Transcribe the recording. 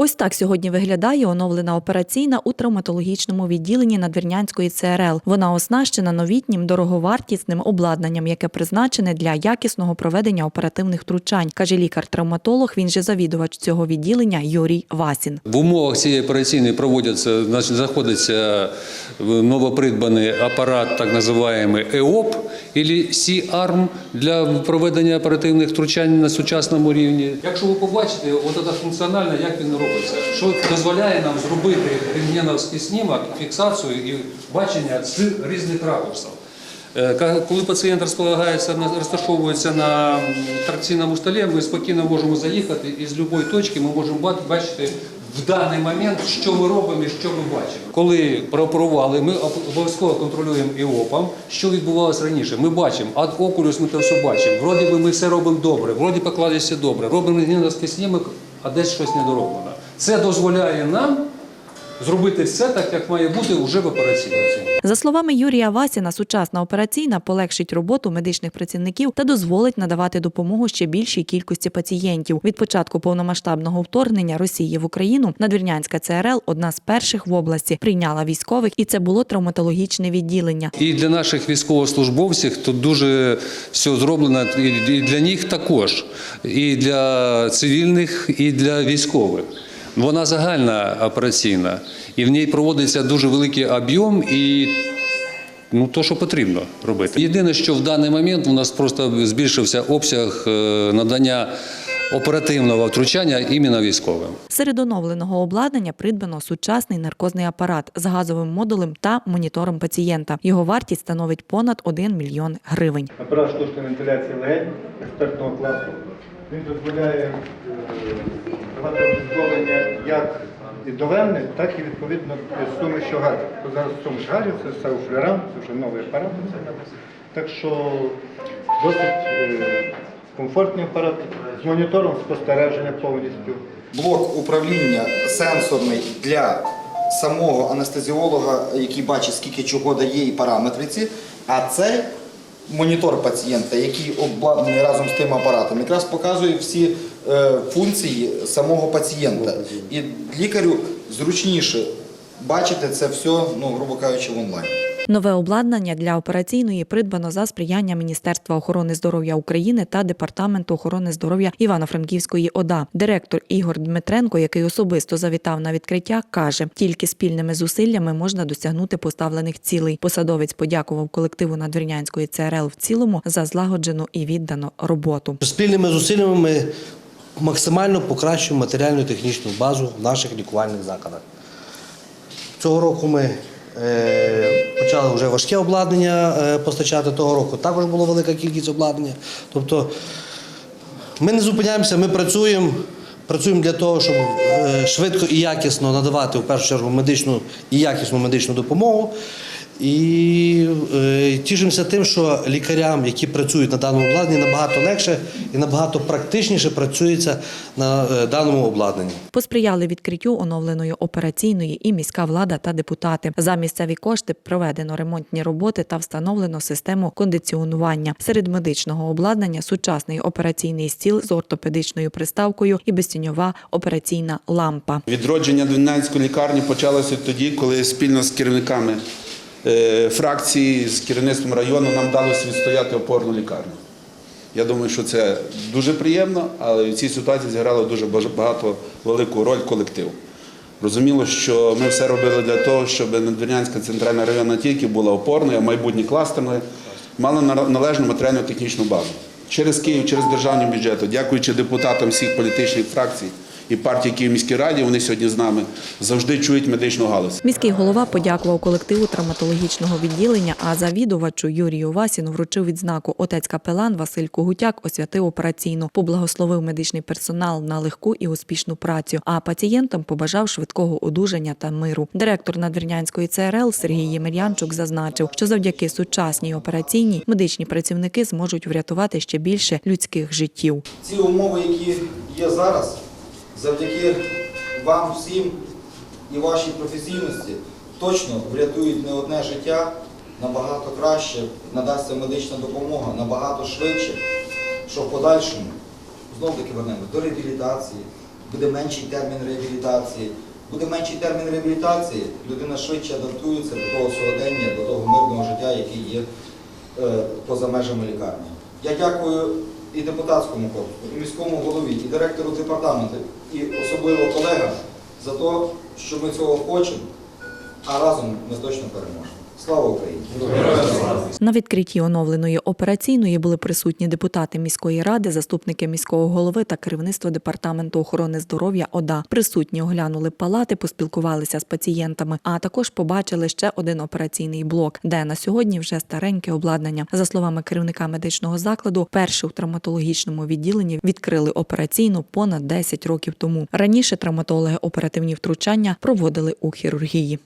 Ось так сьогодні виглядає оновлена операційна у травматологічному відділенні Надвірнянської ЦРЛ. Вона оснащена новітнім дороговартісним обладнанням, яке призначене для якісного проведення оперативних втручань, каже лікар-травматолог. Він же завідувач цього відділення Юрій Васін. В умовах цієї операційної проводяться, знаходиться новопридбаний апарат, так називаємо ЕОП або C-ARM для проведення оперативних втручань на сучасному рівні. Якщо ви побачите, от це функціонально, як він робиться, що дозволяє нам зробити рентгеновський знімок, фіксацію і бачення з різних ракурсів. Е, Коли пацієнт розполагається розташовується на тракційному столі, ми спокійно можемо заїхати і з будь-якої точки ми можемо бачити в даний момент, що ми робимо і що ми бачимо. Коли прооперували, ми обов'язково контролюємо і ОПАМ, що відбувалося раніше. Ми бачимо, ад окулюс ми це все бачимо. Вроді би ми все робимо добре, вроді покладеться добре. Робимо рентгеновський знімок, а десь щось недороблено. Це дозволяє нам зробити все так, як має бути вже в операційній. За словами Юрія Васіна, сучасна операційна полегшить роботу медичних працівників та дозволить надавати допомогу ще більшій кількості пацієнтів. Від початку повномасштабного вторгнення Росії в Україну Надвірнянська ЦРЛ одна з перших в області прийняла військових, і це було травматологічне відділення. І для наших військовослужбовців тут дуже все зроблено, і і для них також, і для цивільних, і для військових. Вона загальна операційна, і в ній проводиться дуже великий об'єм і ну, то, що потрібно робити. Єдине, що в даний момент у нас просто збільшився обсяг е, надання оперативного втручання іменно військовим. Серед оновленого обладнання придбано сучасний наркозний апарат з газовим модулем та монітором пацієнта. Його вартість становить понад 1 мільйон гривень. Апарат штучної вентиляції легень експертного класу. Він дозволяє е, давати обслуговування як і довенне, так і відповідно суміші газів. То зараз суміш газів це флерам, це вже новий апарат. Так що досить е, комфортний апарат з монітором спостереження повністю. блок управління сенсорний для самого анестезіолога, який бачить, скільки чого дає і параметри ці. А це монітор пацієнта, який обладнаний разом з тим апаратом, якраз показує всі е, функції самого пацієнта. І лікарю зручніше бачити це все, ну, грубо кажучи, в онлайн. Нове обладнання для операційної придбано за сприяння Міністерства охорони здоров'я України та Департаменту охорони здоров'я Івано-Франківської ОДА. Директор Ігор Дмитренко, який особисто завітав на відкриття, каже: тільки спільними зусиллями можна досягнути поставлених цілей. Посадовець подякував колективу Надвірнянської ЦРЛ в цілому за злагоджену і віддану роботу. Спільними зусиллями ми максимально покращуємо матеріальну технічну базу в наших лікувальних закладах. Цього року ми почали вже важке обладнання е, постачати. Того року також була велика кількість обладнання. Тобто ми не зупиняємося, ми працюємо. Працюємо для того, щоб е, швидко і якісно надавати в першу чергу медичну і якісну медичну допомогу. І е, тішимося тим, що лікарям, які працюють на даному обладнанні, набагато легше і набагато практичніше працюється на е, даному обладнанні. Посприяли відкриттю оновленої операційної і міська влада та депутати. За місцеві кошти проведено ремонтні роботи та встановлено систему кондиціонування. Серед медичного обладнання сучасний операційний стіл з ортопедичною приставкою і безтіньова операційна лампа. Відродження Двінянської лікарні почалося тоді, коли спільно з керівниками фракції, з керівництвом району нам вдалося відстояти опорну лікарню. Я думаю, що це дуже приємно, але в цій ситуації зіграло дуже багато велику роль колектив. Розуміло, що ми все робили для того, щоб Надвірнянська центральна районна тільки була опорною, а майбутні кластерною, мала на- належну матеріально-технічну базу. Через Київ, через державний бюджет, дякуючи депутатам всіх політичних фракцій і партій, які в міській раді, вони сьогодні з нами завжди чують медичну галузь. Міський голова подякував колективу травматологічного відділення, а завідувачу Юрію Васіну вручив відзнаку. Отець капелан Василь Когутяк освятив операційну, поблагословив медичний персонал на легку і успішну працю. А пацієнтам побажав швидкого одужання та миру. Директор Надвірнянської ЦРЛ Сергій Ємельянчук зазначив, що завдяки сучасній операційній медичні працівники зможуть врятувати ще більше людських життів. Ці умови, які є зараз, завдяки вам всім і вашій професійності, точно врятують не одне життя набагато краще, надасться медична допомога набагато швидше, що в подальшому знов таки вернемо до реабілітації, буде менший термін реабілітації. Буде менший термін реабілітації, людина швидше адаптується до того сьогодення, до того мирного життя, яке є е, поза межами лікарні. Я дякую і депутатському корпусу, і міському голові, і директору департаменту, і особливо колегам за те, що ми цього хочемо, а разом ми точно переможемо. Слава Україні! На відкритті оновленої операційної були присутні депутати міської ради, заступники міського голови та керівництво департаменту охорони здоров'я ОДА. Присутні оглянули палати, поспілкувалися з пацієнтами, а також побачили ще один операційний блок, де на сьогодні вже стареньке обладнання. За словами керівника медичного закладу, перше у травматологічному відділенні відкрили операційну понад 10 років тому. Раніше травматологи оперативні втручання проводили у хірургії.